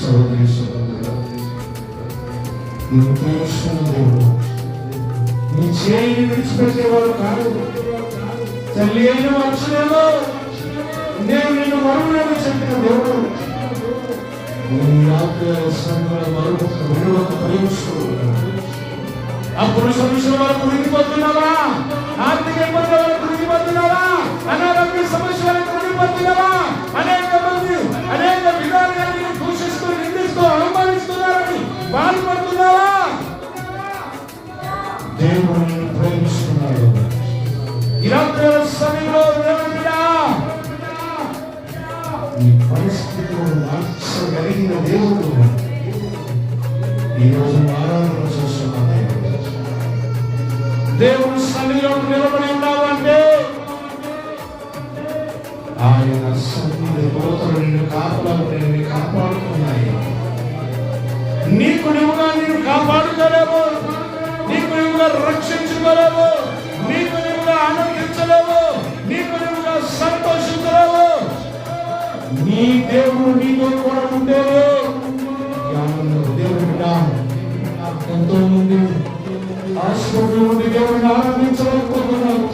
సహోదరి సహోదరుడా, దేవుడు నీ విడిచిపెట్టేవాడు కాదు తల్లి అయిన మనుషులలో నేను నిన్ను మరువునని చెప్పిన దేవుడు నీ రాత్రి సంఘాల మరొక ఆత్మ ఈ రాత్రి సమయంలో దేవుడు బిడ్డ, మార్చగలిగిన దేవుడు ఈరోజు ఆరాధన చేస్తున్న దేవుడు దేవుడు సన్నిధిలో నిలబడి ఉన్నావంటే ఆయన సన్నిధి కోతలు నిన్ను కాపలాలు నిన్ను కాపాడుతున్నాయి నీకు నువ్వుగా నిన్ను కాపాడుకోలేవు నీకు నువ్వుగా రక్షించుకోలేవు ఆనందించలేవు నీకు నువ్వుగా సంతోషించలేవు నీ దేవుడు నీతో కూడా ఉండేవే దేవుడు బిడ్డ, ఎంతో మంది హాస్పిటల్ ఉండి దేవుడిని ఆరాధించలేకపోతున్నారు.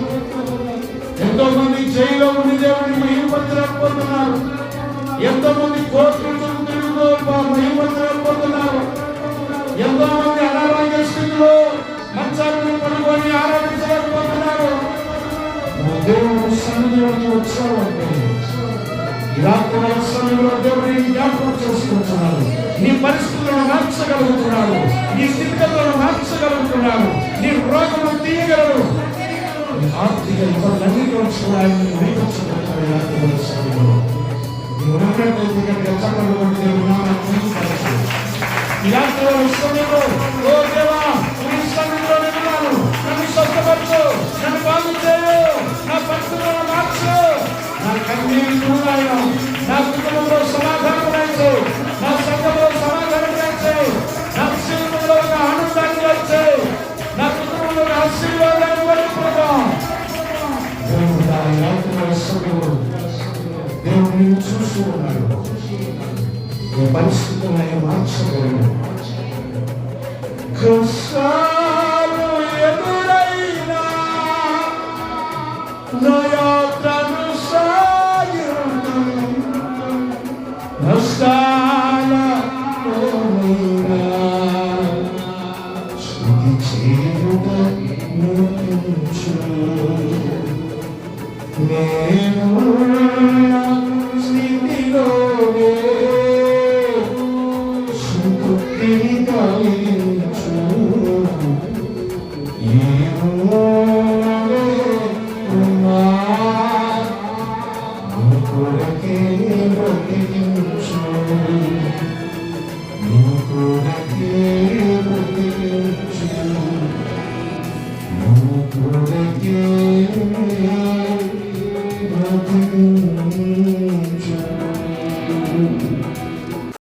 ఎంతో మంది జైల్లో ఉండి దేవుడిని మహిమపరచలేకపోతున్నారు. ఎంతో మంది కోర్టుల తిరుగుతూ మహిమపరచలేకపోతున్నారు. సన్నిధిలోకి వచ్చావంటే సమయంలో దేవుడిని జ్ఞాపకం చేసుకుంటున్నాడు నీ పరిస్థితులను మార్చగలుగుతున్నాడు నీ స్థితిగతులను మార్చగలుగుతున్నాడు నీ రోగము తీయగలడు ఆర్థిక ఇబ్బందులన్నిటి నుంచి కూడా ఆయన నా కన్నీళ్ళు ఆయన నా కుటుంబంలో సమాధానం దయచే నా సంఘంలో సమాధానం దయచే నా జీవితంలో ఒక ఆనందాన్ని దయచే నా కుటుంబంలో ఒక ఆశీర్వాదాన్ని వదిలిపోదా దేవుడు నా యాత్ర సమయంలో దేవుడు నిన్ను చూస్తూ ఉన్నాడు నీ పరిస్థితులను ఆయన మార్చగలడు కష్టాలు ఎదురైనా side. కొరకే బ్రతికించు.